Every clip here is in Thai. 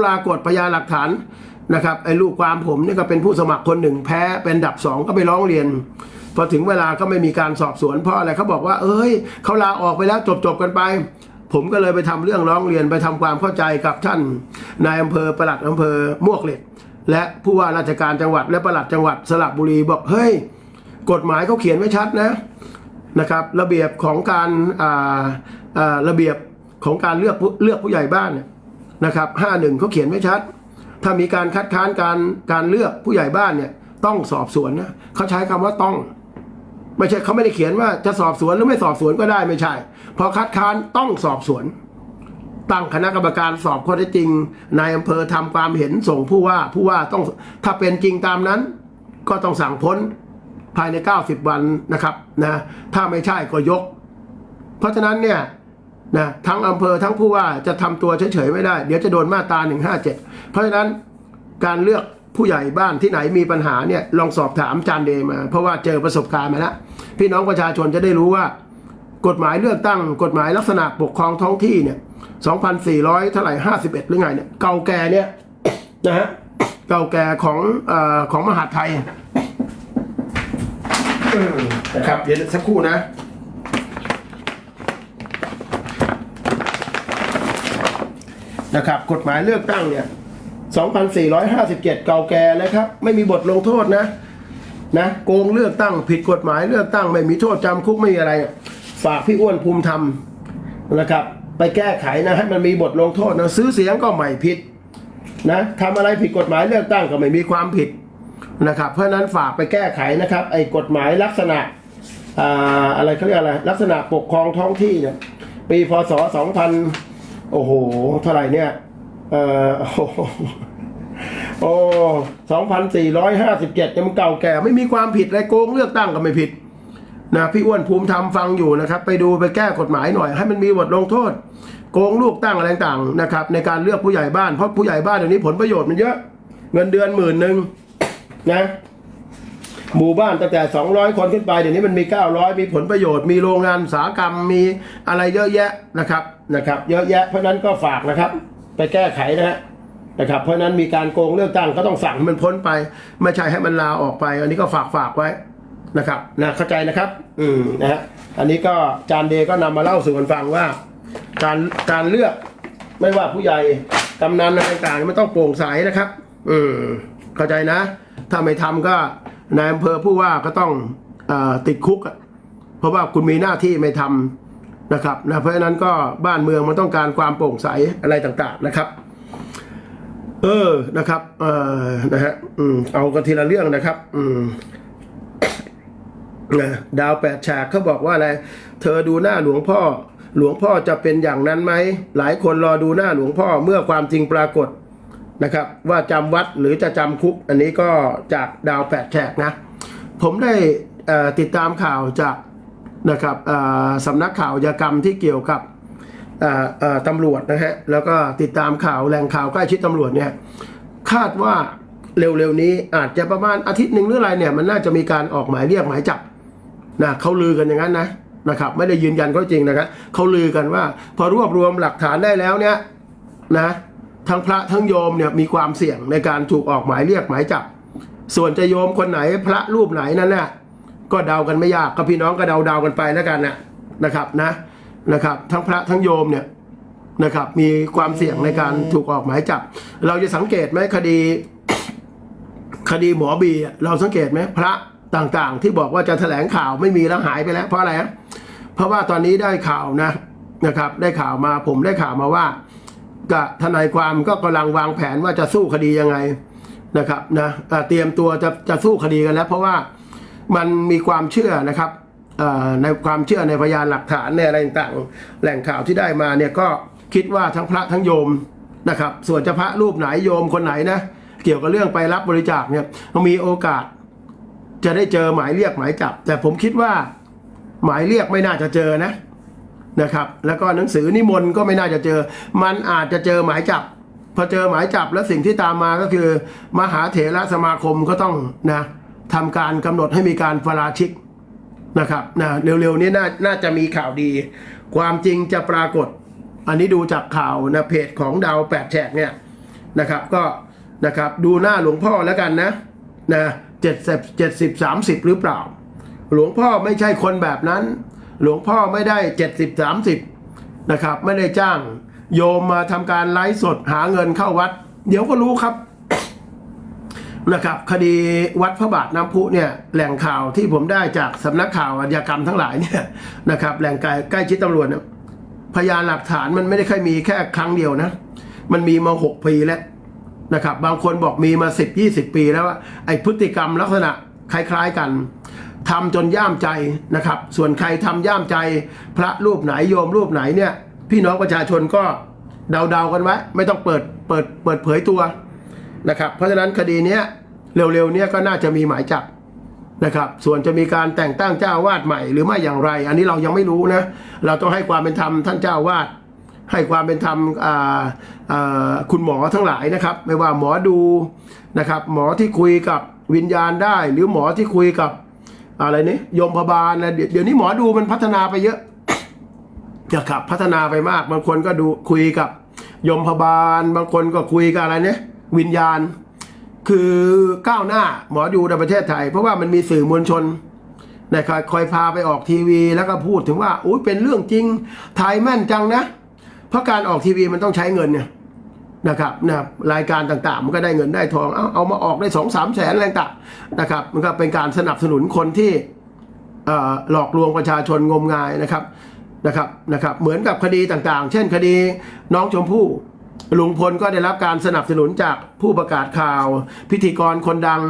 ปรากฏพยานหลักฐานนะครับไอ้ลูกความผมนี่ก็เป็นผู้สมัครคนหนึ่งแพ้เป็นดับสองก็ไปร้องเรียน พอถึงเวลาก็ไม่มีการสอบสวนเพราะอะไรเขาบอกว่า เอ้ยเขาลาออกไปแล้วจบจบกันไป ผมก็เลยไปทำเรื่องร้องเรียนไปทำความเข้าใจกับท่านนายอำเภอประหลัดอำเภอมวกเหล็ก และผู้ว่าราชการจังหวัดและประหลัดจังหวัดสระบุรีบอกเฮ้ยกฎหมายเขาเขียนไว้ชัดนะนะครับ ระเบียบของการอ่าอ่าระเบียบของการเลือกเลือกผู้ใหญ่บ้านเนี่ย นะครับห้าหนึ่งเขาเขียนไว้ชัด ถ้ามีการคัดค้านการการเลือกผู้ใหญ่บ้านเนี่ยต้องสอบสวนนะเขาใช้คำว่าต้อง ไม่ใช่เขาไม่ได้เขียนว่าจะสอบสวนหรือไม่สอบสวนก็ได้ไม่ใช่ พอคัดค้านต้องสอบสวน ตั้งคณะกรรมการสอบข้อเท็จจริงนายอำเภอทำความเห็นส่งผู้ว่าผู้ว่าต้องถ้าเป็นจริงตามนั้น ก็ต้องสั่งพ้นภายใน 90 วันนะครับนะถ้าไม่ใช่ก็ยก เพราะฉะนั้นเนี่ย นะทั้งอำเภอทั้งผู้ว่าจะทำตัวเฉยๆไม่ได้ เดี๋ยวจะโดนมาตรา157 เพราะฉะนั้นการเลือกผู้ใหญ่บ้านที่ไหนมีปัญหาเนี่ยลองสอบถามจานเดมา เพราะว่าเจอประสบการณ์มาแล้วพี่น้องประชาชนจะได้รู้ว่ากฎหมายเลือกตั้ง กฎหมายลักษณะปกครองท้องที่เนี่ย2,400เท่าไหร่51 หรือไงเนี่ยเก่าแก่เนี่ยนะฮะเก่าแก่ของอของมหาดไทยนะครับเดี๋ยวสักครู่นะ นะครับ กฎหมายเลือกตั้งเนี่ย 2,457 เก่าแก่นะครับ ไม่มีบทลงโทษนะ นะ โกงเลือกตั้ง ผิดกฎหมายเลือกตั้ง ไม่มีโทษจำคุกไม่มีอะไร ฝากพี่อ้วนภูมิธรรมนะครับ ไปแก้ไขนะ ให้มันมีบทลงโทษนะ ซื้อเสียงก็ไม่ผิดนะทำอะไรผิดกฎหมายเลือกตั้งก็ไม่มีความผิดนะครับ เพราะฉะนั้นฝากไปแก้ไขนะครับ ไอ้กฎหมายลักษณะอ่าอะไรเขาเรียกอะไร ลักษณะปกครองท้องที่เนี่ย ปีพศ 2000 โอ้โห เท่าไหร่เนี่ย เออโอ้สองพันสี่ร้อยห้าสิบเจ็ดยังเก่าแก่ ไม่มีความผิดอะไรโกงเลือกตั้งก็ไม่ผิดนะพี่อ้วนภูมิธรรมฟังอยู่นะครับ ไปดูไปแก้กฎหมายหน่อย ให้มันมีบทลงโทษ โกงลูกตั้งอะไรต่างๆนะครับ ในการเลือกผู้ใหญ่บ้านเพราะผู้ใหญ่บ้านเดี๋ยวนี้ผลประโยชน์มันเยอะ เงินเดือนหมื่นหนึ่งนะหมู่บ้านตั้งแต่ 200 คนขึ้นไปเดี๋ยวนี้มันมี 900 มีผลประโยชน์ มีโรงงานอุตสาหกรรมมีอะไรเยอะแยะนะครับ นะครับ เยอะแยะเพราะนั้นก็ฝากนะครับ ไปแก้ไขนะฮะนะครับ เพราะนั้นมีการโกงเลือกตั้งก็ต้องสั่งให้มันพ้นไป ไม่ใช่ให้มันลาออกไป อันนี้ก็ฝากฝากไว้นะครับนะเข้าใจนะครับ อืมนะฮะอันนี้ก็จานเดย์ก็นำมาเล่าสู่กันฟังว่า การการเลือกไม่ว่าผู้ใหญ่กำนันอะไรต่างๆมันต้องโปร่งใสนะครับ อืมเข้าใจนะ ถ้าไม่ทำก็นายอำเภอผู้ว่าก็ต้องอติดคุกเพราะว่าคุณมีหน้าที่ไม่ทำ นะครับนะเพราะฉะนั้นก็บ้านเมืองมันต้องการความโปร่งใสอะไรต่างๆนะครับ เออนะครับ เออนะฮะอืมเอากันทีละเรื่องนะครับ อืมนะดาวแปดฉากเขาบอกว่าอะไร เธอดูหน้าหลวงพ่อ หลวงพ่อจะเป็นอย่างนั้นไหม หลายคนรอดูหน้าหลวงพ่อเมื่อความจริงปรากฏนะครับ ว่าจำวัดหรือจะจำคุก อันนี้ก็จากดาวแปดแฉกนะ ผมได้ติดตามข่าวจาก นะครับสำนักข่าวยากรรมที่เกี่ยวกับตำรวจนะฮะแล้วก็ติดตามข่าวแหล่งข่าวใกล้ชิดตำรวจเนี่ยคาดว่าเร็วๆนี้อาจจะประมาณอาทิตย์หนึ่งหรืออะไรเนี่ยมันน่าจะมีการออกหมายเรียกหมายจับนะเขาลือกันอย่างนั้นนะนะครับไม่ได้ยืนยันก็จริงนะครับเขาลือกันว่า พอรวบรวมหลักฐานได้แล้วเนี่ยนะทั้งพระทั้งโยมเนี่ยมีความเสี่ยงในการถูกออกหมายเรียกหมายจับ ส่วนจะโยมคนไหนพระรูปไหนนั้นน่ะ ก็เดากันไม่ยากก็พี่น้องก็เดาเดากันไปแล้วกันนะนะครับนะนะครับ ทั้งพระทั้งโยมเนี่ยนะครับมีความเสี่ยงในการถูกออกหมายจับ เราจะสังเกตไหมคดีคดีหมอบีเราสังเกตไหมพระต่างๆ ที่บอกว่าจะแถลงข่าวไม่มีแล้วหายไปแล้ว เพราะอะไรฮะเพราะว่าตอนนี้ได้ข่าวนะนะครับ ได้ข่าวมาผมได้ข่าวมาว่ากับทนายความก็กำลังวางแผนว่าจะสู้คดียังไงนะครับนะเตรียมตัวจะจะสู้คดีกันแล้ว เพราะว่า มันมีความเชื่อนะครับในความเชื่อในพยานหลักฐานในอะไรต่างๆแหล่งข่าวที่ได้มาเนี่ยก็คิดว่าทั้งพระทั้งโยมนะครับ ส่วนจะพระรูปไหนโยมคนไหนนะเกี่ยวกับเรื่องไปรับบริจาคเนี่ยมีโอกาสจะได้เจอหมายเรียกหมายจับ แต่ผมคิดว่าหมายเรียกไม่น่าจะเจอนะนะครับ แล้วก็หนังสือนิมนต์ก็ไม่น่าจะเจอ มันอาจจะเจอหมายจับพอเจอหมายจับแล้วสิ่งที่ตามมาก็คือ มหาเถระสมาคมก็ต้องนะ ทำการกำหนดให้มีการปราชิกนะครับนะเร็วๆนี้น่าน่าจะมีข่าวดี ความจริงจะปรากฏ อันนี้ดูจากข่าวนะเพจของดาวแปดแฉกเนี่ยนะครับก็นะครับดูหน้าหลวงพ่อแล้วกันนะนะเจ็ดสิบเจ็ดสิบสามสิบหรือเปล่า หลวงพ่อไม่ใช่คนแบบนั้น หลวงพ่อไม่ได้เจ็ดสิบสามสิบนะครับไม่ได้จ้างโยมมาทำการไลฟ์สดหาเงินเข้าวัด เดี๋ยวก็รู้ครับ นะครับคดีวัดพระบาทน้ำพุเนี่ยแหล่งข่าวที่ผมได้จากสำนักข่าวอาชญากรรมทั้งหลายเนี่ยนะครับแหล่งใกล้ใกล้ชิดตำรวจพยานหลักฐานมันไม่ได้แค่มีแค่ครั้งเดียวนะ มันมีมาหกปีแล้วนะครับ บางคนบอกมีมาสิบยี่สิบปีแล้วว่าไอพฤติกรรมลักษณะคล้ายๆกันทำจนย่ามใจนะครับ ส่วนใครทำย่ามใจ พระรูปไหนโยมรูปไหนเนี่ย พี่น้องประชาชนก็เดาๆกันไว้ไม่ต้องเปิดเปิดเปิดเผยตัว นะครับ เพราะฉะนั้นคดีเนี้ยเร็วๆเนี้ยก็น่าจะมีหมายจับนะครับ ส่วนจะมีการแต่งตั้งเจ้าวาดใหม่หรือไม่อย่างไร อันนี้เรายังไม่รู้นะ เราต้องให้ความเป็นธรรมท่านเจ้าวาดให้ความเป็นธรรมคุณหมอทั้งหลายนะครับ ไม่ว่าหมอดูนะครับ หมอที่คุยกับวิญญาณได้ หรือหมอที่คุยกับอะไรนี่ยมพบาลนะเดี๋ยวเดี๋ยวนี้หมอดูมันพัฒนาไปเยอะนะครับพัฒนาไปมาก บางคนก็ดูคุยกับยมพบาล บางคนก็คุยกับอะไรเนี่ย วิญญาณ คือก้าวหน้าหมอดูในประเทศไทย เพราะว่ามันมีสื่อมวลชนนะครับคอยพาไปออกทีวี แล้วก็พูดถึงว่าอุ้ยเป็นเรื่องจริงถ่ายแม่นจังนะ เพราะการออกทีวีมันต้องใช้เงินเนี่ยนะครับนะรายการต่างๆ มันก็ได้เงินได้ทองเอาเอามาออกได้สองสามแสนอะไรต่างนะครับ มันก็เป็นการสนับสนุนคนที่หลอกลวงประชาชนงมงายนะครับนะครับนะครับ เหมือนกับคดีต่างๆ เช่นคดีน้องชมพู่ ลุงพลก็ได้รับการสนับสนุนจากผู้ประกาศข่าว พิธีกรคนดัง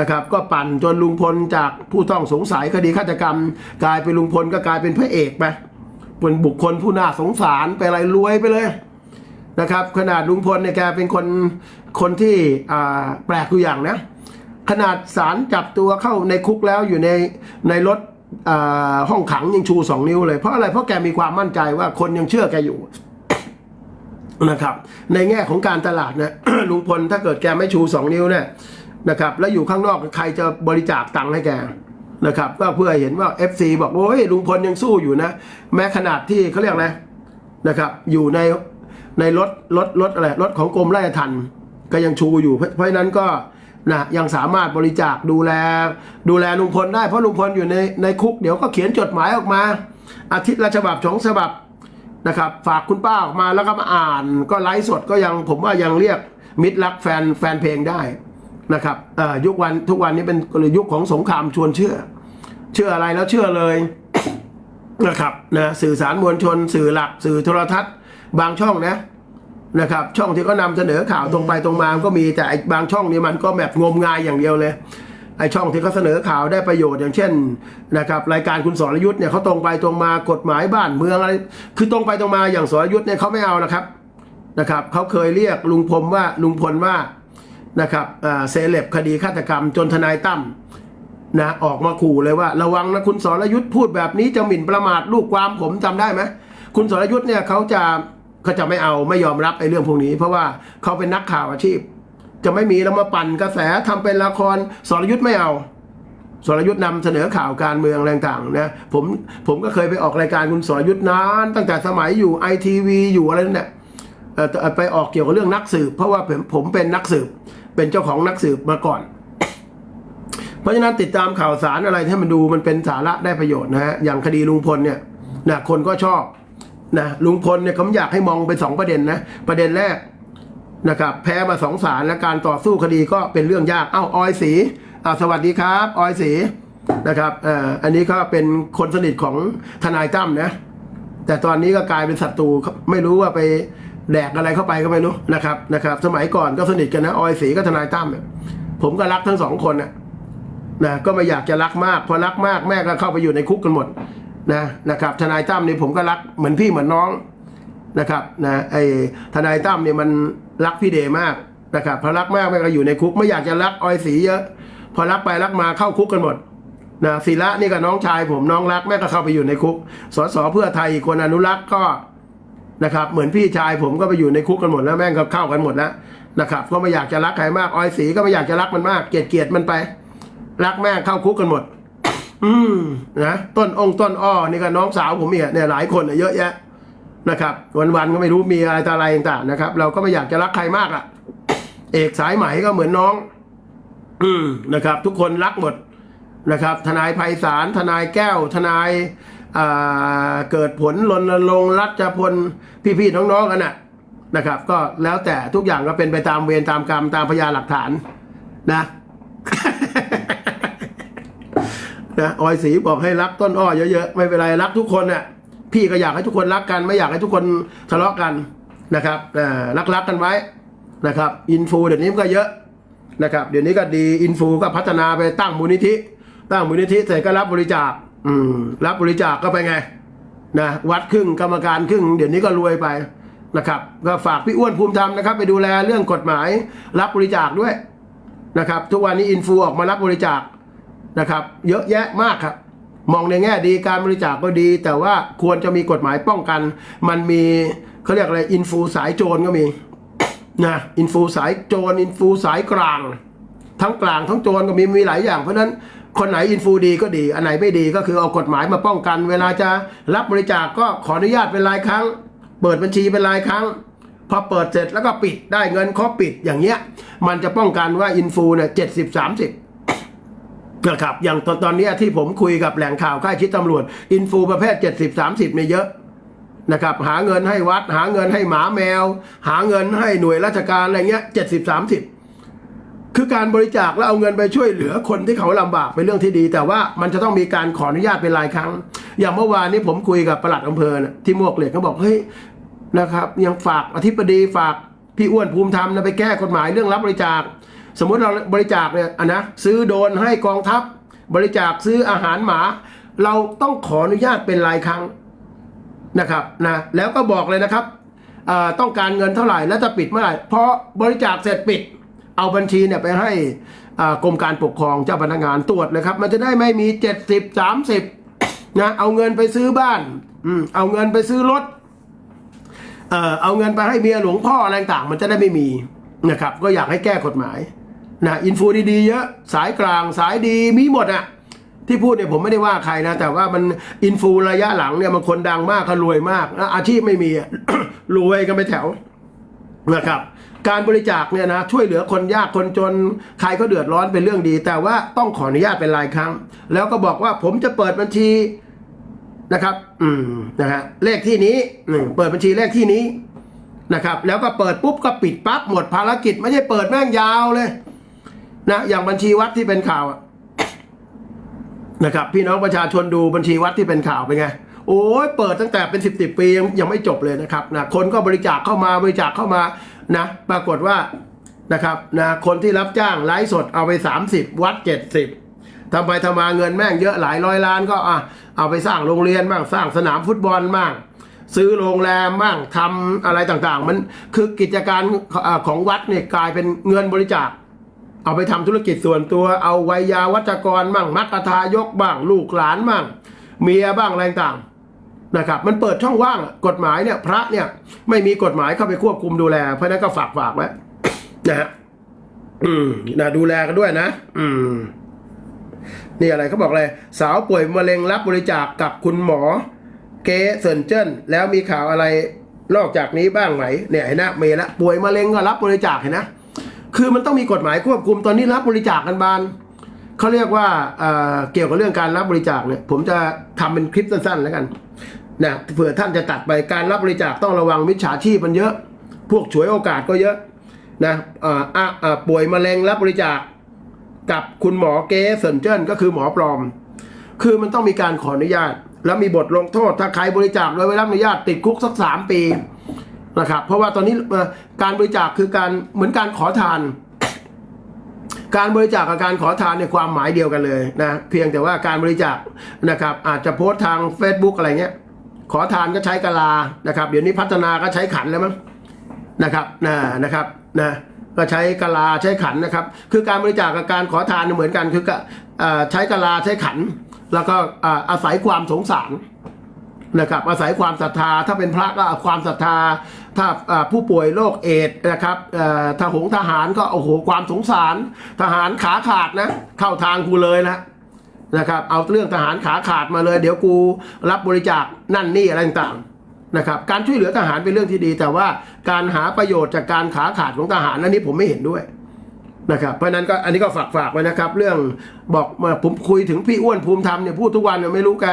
นะครับ ก็ปั่นจนลุงพลจากผู้ต้องสงสัยคดีฆาตกรรม กลายเป็นลุงพลก็กลายเป็นพระเอกไปเป็นบุคคลผู้น่าสงสารไปอะไรรวยไปเลยนะครับ ขนาดลุงพลเนี่ยแกเป็นคนคนที่แปลกตัวอย่างนะขนาดศาลจับตัวเข้าในคุกแล้วอยู่ในในรถห้องขังยังชูสองนิ้วเลยเพราะอะไรเพราะแกมีความมั่นใจว่าคนยังเชื่อแกอยู่ นะครับ ในแง่ของการตลาดนะลุงพลถ้าเกิดแกไม่ชูสองนิ้วเนี่ยนะครับ แล้วอยู่ข้างนอกใครจะบริจาคตังค์ให้แกนะครับก็เพื่อเห็นว่า FC บอกโอ้ยลุงพลยังสู้อยู่นะ แม้ขนาดที่เขาเรียกอะไรนะครับอยู่ในในรถรถรถอะไรรถของกรมราชทัณฑ์ก็ยังชูอยู่ เพราะนั้นก็นะยังสามารถบริจาคดูแล ดูแลลุงพลได้เพราะลุงพลอยู่ในในคุกเดี๋ยวก็เขียนจดหมายออกมา อาทิตย์ละฉบับสองฉบับ นะครับ ฝากคุณป้าออกมาแล้วก็มาอ่าน ก็ไลฟ์สดก็ยังผมว่ายังเรียกมิตรรักแฟนแฟนเพลงได้นะครับยุควันทุกวันนี้เป็นยุคของสงครามชวนเชื่อ เชื่ออะไรแล้วเชื่อเลยนะครับนะสื่อสารมวลชน สื่อหลัก สื่อโทรทัศน์ บางช่องนะนะครับ ช่องที่เขานำเสนอข่าวตรงไปตรงมาก็มีแต่บางช่องนี่มันก็แบบงมงายอย่างเดียวเลย ไอช่องที่เขาเสนอข่าวได้ประโยชน์อย่างเช่นนะครับรายการคุณสรยุทธ์เนี่ยเขาตรงไปตรงมากฎหมายบ้านเมืองอะไร คือตรงไปตรงมาอย่างสรยุทธ์เนี่ยเขาไม่เอานะครับนะครับเขาเคยเรียกลุงพลว่าลุงพลว่านะครับอ่าเซเลบคดีฆาตกรรมจนทนายตั้มนะออกมาขู่เลยว่า ระวังนะคุณสรยุทธ์พูดแบบนี้จะหมิ่นประมาทลูกความผมจำได้ไหมคุณสรยุทธ์เนี่ยเขาจะเขาจะไม่เอาไม่ยอมรับไอ้เรื่องพวกนี้ เพราะว่าเขาเป็นนักข่าวอาชีพ จะไม่มีแล้วมาปั่นกระแสทำเป็นละครสรยุทธ์ไม่เอาสรยุทธ์นำเสนอข่าวการเมืองอะไรต่างนะผมผมก็เคยไปออกรายการคุณสรยุทธ์นานตั้งแต่สมัยอยู่ไอทีวีอยู่อะไรนั่นแหละไปออกเกี่ยวกับเรื่องนักสืบ เพราะว่าผมผมเป็นนักสืบ เป็นเจ้าของนักสืบมาก่อน เพราะฉะนั้นติดตามข่าวสารอะไรที่มันดูมันเป็นสาระได้ประโยชน์นะฮะอย่างคดีลุงพลเนี่ยนะคนก็ชอบนะลุงพลเนี่ยผมอยากให้มองเป็นสองประเด็นนะประเด็นแรก นะครับแพ้มาสองศาลและการต่อสู้คดีก็เป็นเรื่องยากเอ้าออยสีอ่าสวัสดีครับ ออยสีนะครับเอ่ออันนี้ก็เป็นคนสนิทของทนายตั้มนะแต่ตอนนี้ก็กลายเป็นศัตรูไม่รู้ว่าไปแดกอะไรเข้าไปก็ไม่รู้นะครับนะครับ สมัยก่อนก็สนิทกันนะออยสีก็ทนายตั้มผมก็รักทั้งสองคนนะนะก็ไม่อยากจะรักมากพอรักมากแม่ก็เข้าไปอยู่ในคุกกันหมดนะนะครับทนายตั้มนี่ผมก็รักเหมือนพี่เหมือนน้อง นะครับนะไอ้ทนายตั้มเนี่ยมันรักพี่เดมากนะครับพอรักมากแม่ก็อยู่ในคุกไม่อยากจะรักออยสีเยอะ พอรักไปรักมาเข้าคุกกันหมดนะศิระนี่กับน้องชายผมน้องรักแม่ก็เข้าไปอยู่ในคุกสสเพื่อไทยอีกคนอนุรักษ์ก็นะครับเหมือนพี่ชายผมก็ไปอยู่ในคุกกันหมดแล้วแม่งก็เข้ากันหมดแล้วนะครับก็ไม่อยากจะรักใครมากออยสีก็ไม่อยากจะรักมันมากเกลียดเกลียดมันไป รักแม่เข้าคุกกันหมด อืมนะต้นองต้นอ้อนี่ก็น้องสาวผมเนี่ยเนี่ยหลายคนเนี่ยเยอะแยะ นะครับ วันๆก็ไม่รู้มีอะไรต่ออะไรต่างๆนะครับ เราก็ไม่อยากจะรักใครมากอะ เอกสายไหมก็เหมือนน้อง อืมนะครับ ทุกคนรักหมดนะครับ ทนายไพศาลทนายแก้ว ทนายเกิดผลรณรงรัชพลพี่ๆน้องๆกันน่ะนะครับ ก็แล้วแต่ทุกอย่างก็เป็นไปตามเวรตามกรรมตามพยานหลักฐานนะนะออยศรีบอกให้รักต้นอ้อเยอะๆ ไม่เป็นไรรักทุกคนน่ะ พี่ก็อยากให้ทุกคนรักกัน ไม่อยากให้ทุกคนทะเลาะกันนะครับอ่ารักๆกันไว้นะครับอินฟูเดี๋ยวนี้ก็เยอะนะครับเดี๋ยวนี้ก็ดีอินฟูก็พัฒนาไปตั้งมูลนิธิ ตั้งมูลนิธิเสร็จก็รับบริจาคอืมรับบริจาคก็ไปไงนะวัดครึ่งกรรมการครึ่ง เดี๋ยวนี้ก็รวยไปนะครับก็ฝากพี่อ้วนภูมิธรรมนะครับ ไปดูแลเรื่องกฎหมายรับบริจาคด้วยนะครับ ทุกวันนี้อินฟูออกมารับบริจาคนะครับ เยอะแยะมากครับ มองในแง่ดีการบริจาคก็ดี แต่ว่าควรจะมีกฎหมายป้องกัน มันมีเขาเรียกอะไรอินฟูสายโจรก็มีนะอินฟูสายโจรอินฟูสายกลาง ทั้งกลางทั้งโจรก็มีมีหลายอย่างเพราะฉะนั้นคนไหนอินฟูดีก็ดี อันไหนไม่ดีก็คือเอากฎหมายมาป้องกัน เวลาจะรับบริจาคก็ขออนุญาตเป็นรายครั้ง เปิดบัญชีเป็นรายครั้ง พอเปิดเสร็จแล้วก็ปิดได้เงินครบปิดอย่างเงี้ย มันจะป้องกันว่าอินฟูเนี่ยเจ็ดสิบสามสิบ นะครับอย่างตอนตอนนี้ที่ผมคุยกับแหล่งข่าวใกล้ชิดตำรวจ อินฟูประเภท 70 30เนี่ยเยอะนะครับหาเงินให้วัด หาเงินให้หมาแมว หาเงินให้หน่วยราชการอะไรเงี้ย70 30คือการบริจาคแล้วเอาเงินไปช่วยเหลือคนที่เขาลำบากเป็นเรื่องที่ดี แต่ว่ามันจะต้องมีการขออนุญาตเป็นรายครั้ง อย่างเมื่อวานนี้ผมคุยกับปลัดอำเภอนะที่มวกเหล็กเขาบอกเฮ้ยนะครับยังฝากอธิบดีฝากพี่อ้วนภูมิธรรมนะไปแก้กฎหมายเรื่องรับบริจาค สมมติเราบริจาคเนี่ยอะนะซื้อโดนให้กองทัพ บริจาคซื้ออาหารหมา เราต้องขออนุญาตเป็นรายครั้งนะครับนะแล้วก็บอกเลยนะครับต้องการเงินเท่าไหร่แล้วจะปิดเมื่อไหร่พอบริจาคเสร็จปิด เอาบัญชีเนี่ยไปให้กรมการปกครองเจ้าพนักงานตรวจเลยครับ มันจะได้ไม่มี 70 30นะเอาเงินไปซื้อบ้านอเอาเงินไปซื้อรถเอาเงินไปให้เมียหลวงพ่ออะไรต่างมันจะได้ไม่มีนะครับ ก็อยากให้แก้กฎหมาย นะอินฟูดีๆเยอะสายกลางสายดีมีหมดอะที่พูดเนี่ยผมไม่ได้ว่าใครนะ แต่ว่ามันอินฟูระยะหลังเนี่ยมันคนดังมากเขารวยมากอาชีพไม่มีรวยกันไปแถวนะครับการบริจาคเนี่ยนะช่วยเหลือคนยากคนจนใครก็เดือดร้อนเป็นเรื่องดี แต่ว่าต้องขออนุญาตเป็นรายครั้ง แล้วก็บอกว่าผมจะเปิดบัญชีนะครับ อืมนะฮะเลขที่นี้อเปิดบัญชีเลขที่นี้นะครับ แล้วก็เปิดปุ๊บก็ปิดปั๊บหมดภารกิจไม่ใช่เปิดแม่งยาวเลย นะอย่างบัญชีวัดที่เป็นข่าวนะครับ พี่น้องประชาชนดูบัญชีวัดที่เป็นข่าวเป็นไงโอ้ยเปิดตั้งแต่เป็นสิบสิบปียังยังไม่จบเลยนะครับนะคนก็บริจาคเข้ามาบริจาคเข้ามานะปรากฏว่านะครับนะคนที่รับจ้างไลฟ์สดเอาไปสามสิบวัดเจ็ดสิบทำไปทำมาเงินแม่งเยอะหลายร้อยล้านก็อะเอาไปสร้างโรงเรียนบ้างสร้างสนามฟุตบอลบ้างซื้อโรงแรมบ้างทำอะไรต่างๆ มันคือกิจการของวัดเนี่ยกลายเป็นเงินบริจาค เอาไปทำธุรกิจส่วนตัว เอาไวยาวัจกรบ้างมัคทายกบ้าง ลูกหลานบ้าง เมียบ้างอะไรต่างนะครับ มันเปิดช่องว่างกฎหมายเนี่ย พระเนี่ย ไม่มีกฎหมายเข้าไปควบคุมดูแล เพราะนั้นก็ฝากฝากไว้นะฮะอืมนะดูแลกันด้วยนะ อืม นี่อะไรเขาบอกเลยสาวป่วยมะเร็งรับบริจาคกับคุณหมอ เกเซินเจิ้นแล้วมีข่าวอะไรนอกจากนี้บ้างไหมเนี่ยเห็นนะเมย์ละป่วยมะเร็งก็รับบริจาคเห็นนะ คือมันต้องมีกฎหมายควบคุมตอนนี้รับบริจาคกันบานเขาเรียกว่าเเกี่ยวกับเรื่องการรับบริจาคเนี่ยผมจะทำเป็นคลิปสั้นๆแล้วกันนะเผื่อท่านจะตัดไปการรับบริจาคต้องระวังมิจฉาชีพมันเยอะ พวกฉวยโอกาสก็เยอะนะอ่อะป่วยมะเร็งรับบริจาคกับคุณหมอเกเซนเจิ้นก็คือหมอปลอม คือมันต้องมีการขออนุญาต แล้วมีบทลงโทษถ้าใครบริจาคโดยไม่รับอนุญาตติดคุกสักสามปี นะครับเพราะว่าตอนนี้การบริจาคคือการเหมือนการขอทาน การบริจาคกับการขอทานในยความหมายเดียวกันเลยนะเพียงแต่ว่าการบริจาคนะครับ อาจจะโพสต์ทาง Facebook อะไรเงี้ย ขอทานก็ใช้กะลานะครับ เดี๋ยวนี้พัฒนาก็ใช้ขันแล้วมั้งนะครับนะนะครับนะก็ใช้กะลาใช้ขันนะครับ คือการบริจาคกับการขอทานเหมือนกันคือก็ใช้กะลาใช้ขัน แล้วก็อาศัยความสงสาร นะครับอาศัยความศรัทธาถ้าเป็นพระก็ความศรัทธา ถ้าผู้ป่วยโรคเอดส์นะครับเอ่อถ้าหงทหารก็โอ้โหความสงสาร ทหารขาขาดนะเข้าทางกูเลยนะนะครับเอาเรื่องทหารขาขาดมาเลย เดี๋ยวกูรับบริจาคนั่นนี่อะไรต่างๆนะครับการช่วยเหลือทหารเป็นเรื่องที่ดี แต่ว่าการหาประโยชน์จากการขาขาดของทหารอันนี้ผมไม่เห็นด้วยนะครับเพราะฉะนั้นก็อันนี้ก็ฝากฝากไว้นะครับ เรื่องบอกมาผมคุยถึงพี่อ้วนภูมิธรรมเนี่ยพูดทุกวันเนี่ยไม่รู้แก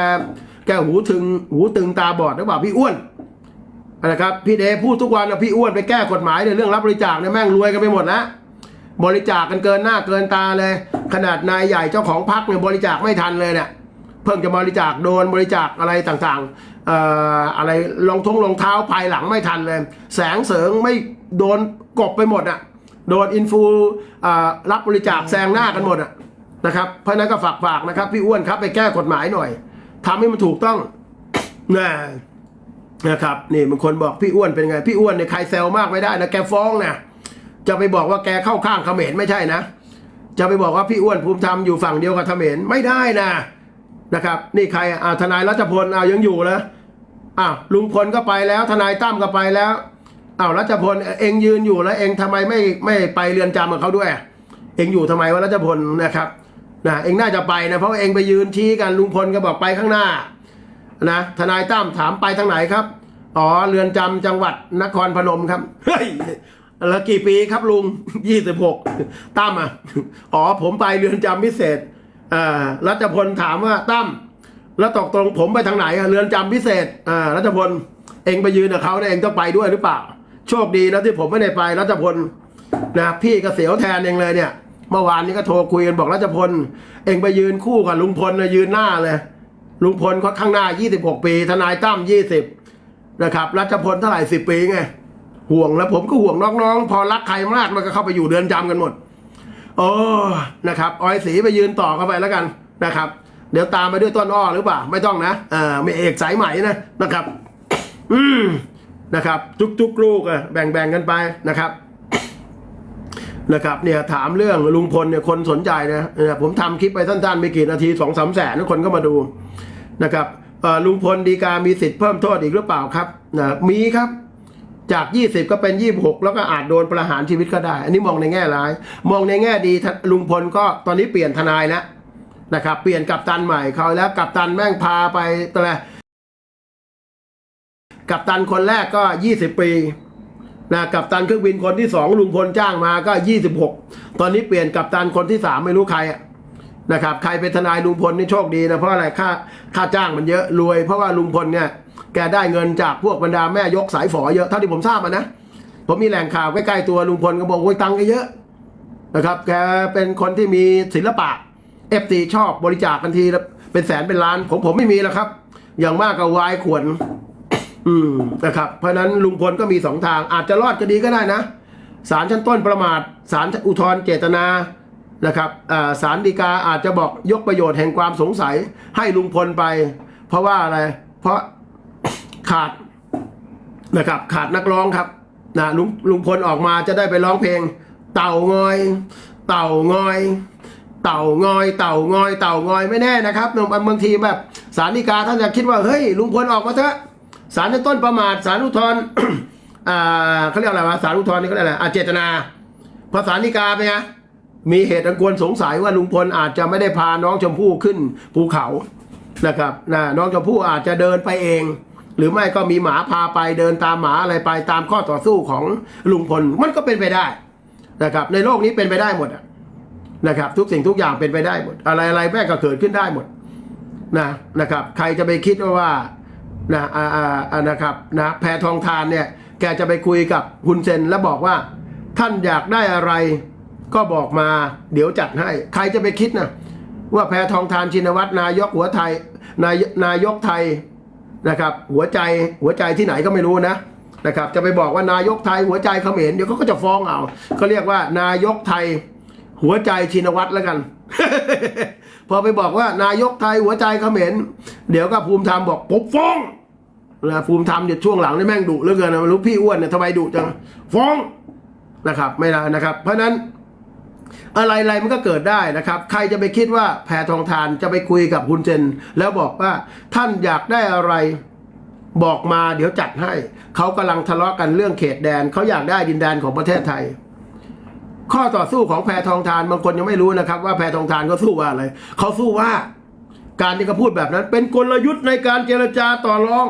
แกหูถึงหูตึงตาบอดหรือเปล่าพี่อ้วนนะครับพี่เดพูดทุกวันนะพี่อ้วนไปแก้กฎหมายในเรื่องรับบริจาคเนี่ยแม่งรวยกันไปหมดแล้วบริจาคกันเกินหน้าเกินตาเลย ขนาดนายใหญ่เจ้าของพรรคเนี่ยบริจาคไม่ทันเลยเนี่ยเพิ่งจะบริจาคโดนบริจาคอะไรต่างๆเอ่ออะไรรองทงรองเท้าภายหลังไม่ทันเลย แสงเสริงไม่โดนกบไปหมดอะโดนอินฟูอ่ารับบริจาคแซงหน้ากันหมดอะนะครับเพราะนั้นก็ฝากฝากๆนะครับพี่อ้วนครับไปแก้กฎหมายหน่อย ทำให้มันถูกต้องนะนะครับนี่บางคนบอกพี่อ้วนเป็นไง พี่อ้วนเนี่ยใครแซวมากไม่ได้นะแกฟ้องเนี่ยจะไปบอกว่าแกเข้าข้างเขมรไม่ใช่นะ จะไปบอกว่าพี่อ้วนภูมิธรรมอยู่ฝั่งเดียวกับเขมรไม่ได้นะนะครับ นี่ใครอ่าทนายรัชพลอ้าวยังอยู่แล้วอ้าวลุงพลก็ไปแล้ว ทนายตั้มก็ไปแล้วอ้าวรัชพลเองยืนอยู่แล้วเองทำไมไม่ไม่ไปเรือนจำกับเขาด้วย เองอยู่ทำไมวะรัชพลนะครับ นะเองน่าจะไปนะเพราะเองไปยืนชี้กันลุงพลก็บอกไปข้างหน้านะทนายตั้มถามไปทางไหนครับอ๋อเรือนจำจังหวัดนครพนมครับเฮ้ยแล้วกี่ปีครับลุงยี่สิบหกตั้มอะอ๋อผมไปเรือนจำพิเศษอ่ารัชพลถามว่าตั้มแล้วตกตรงผมไปทางไหนอะเรือนจำพิเศษอ่ารัชพลเองไปยืนกับเขาเนี่ยเองต้องไปด้วยหรือเปล่า โชคดีนะที่ผมไม่ได้ไปรัชพลนะพี่ก็เสียวแทนเองเลยเนี่ย เมื่อวานนี้ก็โทรคุยกันบอกรัชพล เองไปยืนคู่กับลุงพลนะยืนหน้าเลย ลุงพลเขาข้างหน้า 26 ปี ทนายตั้ม20 นะครับ รัชพลเท่าไหร่10 ปีไง ห่วงแล้วผมก็ห่วงน้องๆ พอรักใครมากมันก็เข้าไปอยู่เดือนจำกันหมด โอ้นะครับออยสีไปยืนต่อเข้าไปแล้วกันนะครับ เดี๋ยวตามไปด้วยต้นอ้อหรือเปล่า ไม่ต้องนะเอ่าไม่เอกสายไหมนะนะครับ อืมนะครับ ทุกๆลูกอะแบ่งๆกันไปนะครับ นะครับเนี่ยถามเรื่องลุงพลเนี่ยคนสนใจนะเออผมทำคลิปไปสั้นๆไม่กี่นาทีสองสามแสนคนก็มาดูนะครับลุงพลดีกามีสิทธิ์เพิ่มโทษอีกหรือเปล่าครับนะมีครับจาก 20 ก็เป็น 26 แล้วก็อาจโดนประหารชีวิตก็ได้ อันนี้มองในแง่ร้าย มองในแง่ดีลุงพลก็ตอนนี้เปลี่ยนทนายแล้วนะครับ เปลี่ยนกัปตันใหม่เขาแล้วกัปตันแม่งพาไปอะไรกัปตันคนแรกก็ 20 ปี นะกัปตันเครื่องบินคนที่สองลุงพลจ้างมาก็ยี่สิบหกตอนนี้เปลี่ยนกัปตันคนที่สามไม่รู้ใครนะครับ ใครเป็นทนายลุงพลนี่โชคดีนะเพราะอะไรค่าค่าจ้างมันเยอะรวย เพราะว่าลุงพลเนี่ยแกได้เงินจากพวกบรรดาแม่ยกสายฝอเยอะเท่าที่ผมทราบมานะผมมีแหล่งข่าวใกล้ๆตัวลุงพลก็บอกโอ้ยตังค์แกเยอะนะครับแกเป็นคนที่มีศิลปะเอฟซีชอบบริจาคกันทีเป็นแสนเป็นล้านผมผมไม่มีแล้วครับ อย่างมากก็วายขวด อืมนะครับเพราะนั้นลุงพลก็มีสองทาง อาจจะรอดคดีก็ได้นะศาลชั้นต้นประมาทศาลอุทธรณ์เจตนานะครับอ่าศาลฎีกาอาจจะบอกยกประโยชน์แห่งความสงสัยให้ลุงพลไป เพราะว่าอะไรเพราะขาดนะครับขาดนักร้องครับนะลุงลุงพลออกมาจะได้ไปร้องเพลง เต่างอย เต่างอย เต่างอย เต่างอย เต่างอยไม่แน่นะครับบางทีแบบศาลฎีกาท่านจะคิดว่าเฮ้ยลุงพลออกมาเถอะ ศาลชั้นต้นประมาทศาลอุทธรณ์เขาเรียกอะไรวะศาลอุทธรณ์นี่เขาเรียกอะไรเจตนาพอศาลฎีกาไปนไงมีเหตุอันควรสงสัยว่าลุงพลอาจจะไม่ได้พาน้องชมพู่ขึ้นภูเขานะครับนะน้องชมพู่อาจจะเดินไปเอง หรือไม่ก็มีหมาพาไปเดินตามหมาอะไรไปตามข้อต่อสู้ของลุงพลมันก็เป็นไปได้นะครับ ในโลกนี้เป็นไปได้หมดนะครับ ทุกสิ่งทุกอย่างเป็นไปได้หมด อะไรอะไรแม่ก็เกิดขึ้นได้หมดนะนะครับ ใครจะไปคิดว่า นะอ่าอ่านะครับนะแพทองทานเนี่ยแกจะไปคุยกับฮุนเซนแล้วบอกว่า ท่านอยากได้อะไร ก็บอกมาเดี๋ยวจัดให้ ใครจะไปคิดนะว่าแพทองทานชินวัตรนายกหัวไทยนายนายกไทยนะครับ หัวใจหัวใจที่ไหนก็ไม่รู้นะนะครับ จะไปบอกว่านายกไทยหัวใจเขมรเดี๋ยวเขาก็จะฟ้องเอาเขาเรียกว่านายกไทยหัวใจชินวัตรแล้วกัน พอไปบอกว่านายกไทยหัวใจเขมรเดี๋ยวก็ภูมิธรรมบอกผมฟ้อง นะภูมิธรรมเดี๋ยช่วงหลังนี่แม่งดุเหลือเกินนะไม่รู้พี่อ้วนเนี่ยทำไมดุจังฟ้องนะครับ ไม่ได้นะครับ เพราะนั้นอะไรๆมันก็เกิดได้นะครับ ใครจะไปคิดว่าแพทองทานจะไปคุยกับคุณเจน แล้วบอกว่าท่านอยากได้อะไรบอกมาเดี๋ยวจัดให้ เขากำลังทะเลาะกันเรื่องเขตแดน เขาอยากได้ดินแดนของประเทศไทย ข้อต่อสู้ของแพทองทานบางคนยังไม่รู้นะครับ ว่าแพทองทานก็สู้ว่าอะไรเขาสู้ว่า การที่เขาพูดแบบนั้น เป็นกลยุทธ์ในการเจรจาต่อรอง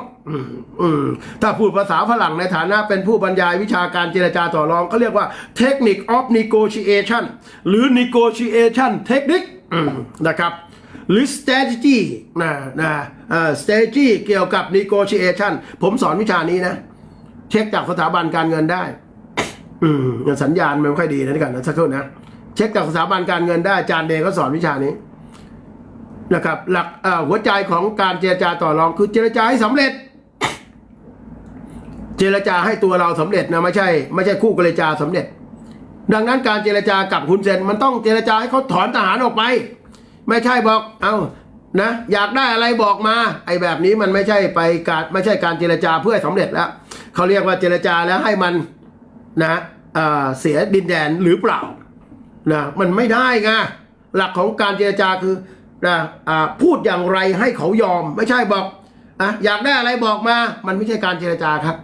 ถ้าพูดภาษาฝรั่งในฐานะเป็นผู้บรรยายวิชาการเจรจาต่อรองเขาเรียกว่า technique of negotiation หรือ negotiation technique นะครับหรือ strategy นะนะเอ่อ strategy เกี่ยวกับ negotiation ผมสอนวิชานี้นะ เช็คจากสถาบันการเงินได้ อืมสัญญาณมันไม่ค่อยดีนะนี่กันนะสักครู่นะ เช็คจากสถาบันการเงินได้อาจารย์เดย์เขาสอนวิชานี้ นะครับหลักหัวใจของการเจรจาต่อรองคือเจรจาให้สำเร็จ เจรจาให้ตัวเราสำเร็จนะไม่ใช่ ไม่ใช่คู่เจรจาสำเร็จ ดังนั้นการเจรจากับคุณเซนมันต้องเจรจาให้เขาถอนทหารออกไป ไม่ใช่บอกเอานะอยากได้อะไรบอกมา ไอ้แบบนี้มันไม่ใช่ไปการไม่ใช่การเจรจาเพื่อให้สำเร็จแล้วเขาเรียกว่าเจรจาแล้วให้มันนะเเสียดินแดนหรือเปล่านะมันไม่ได้ไงหลักของการเจรจาคือ นะพูดอย่างไรให้เขายอม ไม่ใช่บอกอะอยากได้อะไรบอกมา มันไม่ใช่การเจรจาครับ